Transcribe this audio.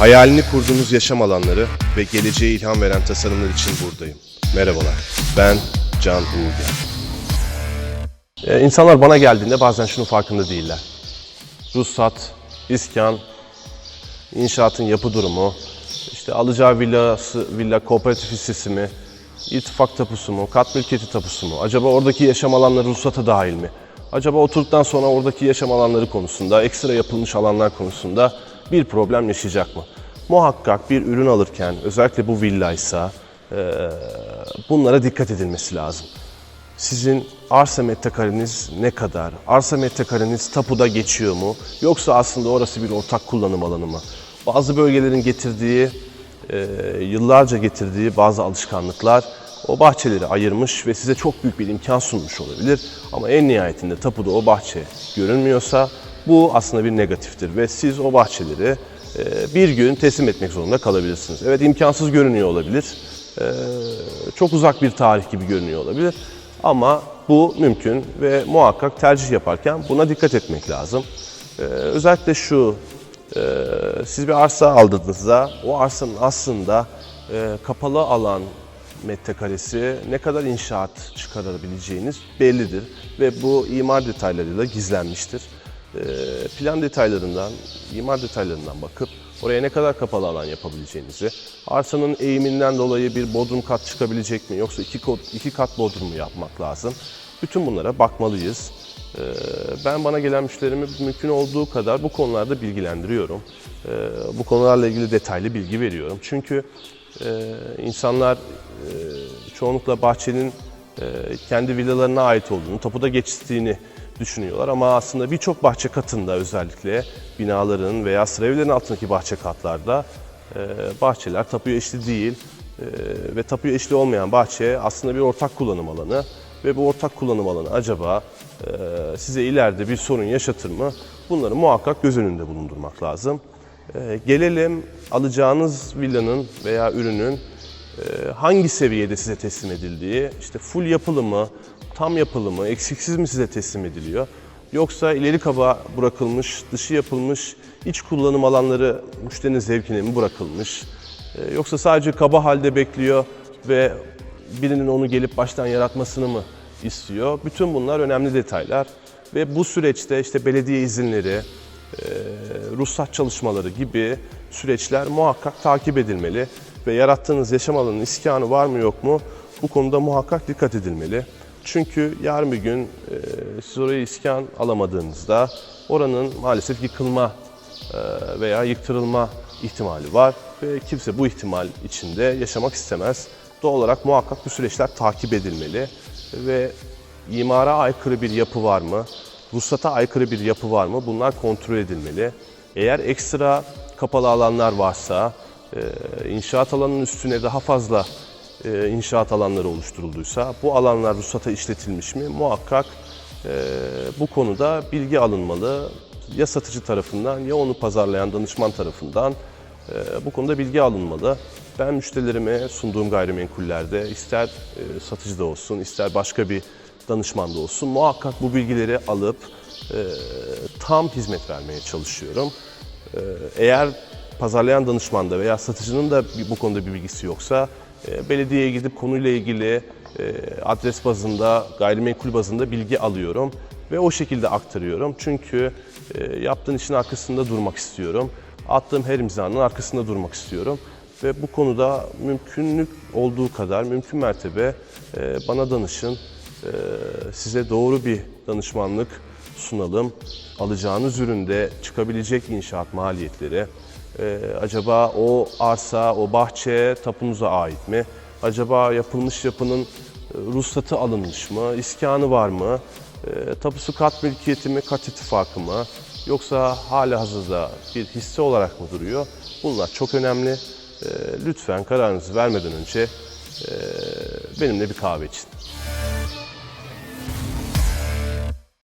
Hayalini kurduğunuz yaşam alanları ve geleceğe ilham veren tasarımlar için buradayım. Merhabalar, ben Can Uğurgen. Ee, insanlar bana geldiğinde bazen şunun farkında değiller. Ruhsat, iskan, inşaatın yapı durumu, işte alacağı villası, villa kooperatif hissesi mi, ittifak tapusu mu, kat mülkiyeti tapusu mu, acaba oradaki yaşam alanları ruhsata dahil mi? Acaba oturduktan sonra oradaki yaşam alanları konusunda, ekstra yapılmış alanlar konusunda bir problem yaşayacak mı? Muhakkak bir ürün alırken, özellikle bu villaysa, eee, bunlara dikkat edilmesi lazım. Sizin arsa metrekareniz ne kadar? Arsa metrekareniz tapuda geçiyor mu? Yoksa aslında orası bir ortak kullanım alanı mı? Bazı bölgelerin getirdiği, e, yıllarca getirdiği bazı alışkanlıklar o bahçeleri ayırmış ve size çok büyük bir imkan sunmuş olabilir. Ama en nihayetinde tapuda o bahçe görünmüyorsa bu aslında bir negatiftir ve siz o bahçeleri e, bir gün teslim etmek zorunda kalabilirsiniz. Evet imkansız görünüyor olabilir. Ee, çok uzak bir tarih gibi görünüyor olabilir. Ama bu mümkün ve muhakkak tercih yaparken buna dikkat etmek lazım. Ee, özellikle şu, e, siz bir arsa aldığınızda o arsanın aslında e, kapalı alan metrekaresi ne kadar inşaat çıkarabileceğiniz bellidir ve bu imar detaylarıyla gizlenmiştir. Ee, plan detaylarından, imar detaylarından bakıp oraya ne kadar kapalı alan yapabileceğinizi, arsanın eğiminden dolayı bir bodrum kat çıkabilecek mi yoksa iki, iki kat bodrum mu yapmak lazım? Bütün bunlara bakmalıyız. Ee, Ben bana gelen müşterimi mümkün olduğu kadar bu konularda bilgilendiriyorum. Ee, Bu konularla ilgili detaylı bilgi veriyorum. Çünkü e, insanlar e, çoğunlukla bahçenin kendi villalarına ait olduğunu, tapuda geçtiğini düşünüyorlar ama aslında birçok bahçe katında özellikle binaların veya sıra evlerin altındaki bahçe katlarda e, bahçeler tapuya eşli değil E, ve tapuya eşli olmayan bahçe aslında bir ortak kullanım alanı ve bu ortak kullanım alanı acaba e, size ileride bir sorun yaşatır mı? Bunları muhakkak göz önünde bulundurmak lazım. E, Gelelim alacağınız villanın veya ürünün e, hangi seviyede size teslim edildiği, işte full yapılı mı, tam yapılı mı, eksiksiz mi size teslim ediliyor? Yoksa ileri kaba bırakılmış, dışı yapılmış, iç kullanım alanları müşterinin zevkine mi bırakılmış? E, Yoksa sadece kaba halde bekliyor ve birinin onu gelip baştan yaratmasını mı istiyor? Bütün bunlar önemli detaylar ve bu süreçte işte belediye izinleri, e, ruhsat çalışmaları gibi süreçler muhakkak takip edilmeli ve yarattığınız yaşam alanının iskanı var mı yok mu bu konuda muhakkak dikkat edilmeli. Çünkü yarın bir gün e, siz oraya iskan alamadığınızda oranın maalesef yıkılma e, veya yıktırılma ihtimali var ve kimse bu ihtimal içinde yaşamak istemez. Doğal olarak muhakkak bu süreçler takip edilmeli ve imara aykırı bir yapı var mı? Ruhsata aykırı bir yapı var mı? Bunlar kontrol edilmeli. Eğer ekstra kapalı alanlar varsa, inşaat alanının üstüne daha fazla e, inşaat alanları oluşturulduysa, bu alanlar ruhsata işletilmiş mi? Muhakkak e, bu konuda bilgi alınmalı. Ya satıcı tarafından ya onu pazarlayan danışman tarafından e, bu konuda bilgi alınmalı. Ben müşterilerime sunduğum gayrimenkullerde ister e, satıcıda olsun, ister başka bir danışmanda olsun muhakkak bu bilgileri alıp tam hizmet vermeye çalışıyorum. Eğer pazarlayan danışmanda veya satıcının da bu konuda bir bilgisi yoksa e, belediyeye gidip konuyla ilgili e, adres bazında, gayrimenkul bazında bilgi alıyorum ve o şekilde aktarıyorum. Çünkü e, yaptığın işin arkasında durmak istiyorum. Attığım her imzanın arkasında durmak istiyorum. Ve bu konuda mümkünlük olduğu kadar, mümkün mertebe bana danışın. Size doğru bir danışmanlık sunalım. Alacağınız üründe çıkabilecek inşaat maliyetleri, e, acaba o arsa, o bahçe tapunuza ait mi? Acaba yapılmış yapının e, ruhsatı alınmış mı? İskanı var mı? E, tapusu kat mülkiyeti mi, kat ittifakı mı? Yoksa hala hazırda bir hisse olarak mı duruyor? Bunlar çok önemli. E, lütfen kararınızı vermeden önce e, benimle bir kahve için.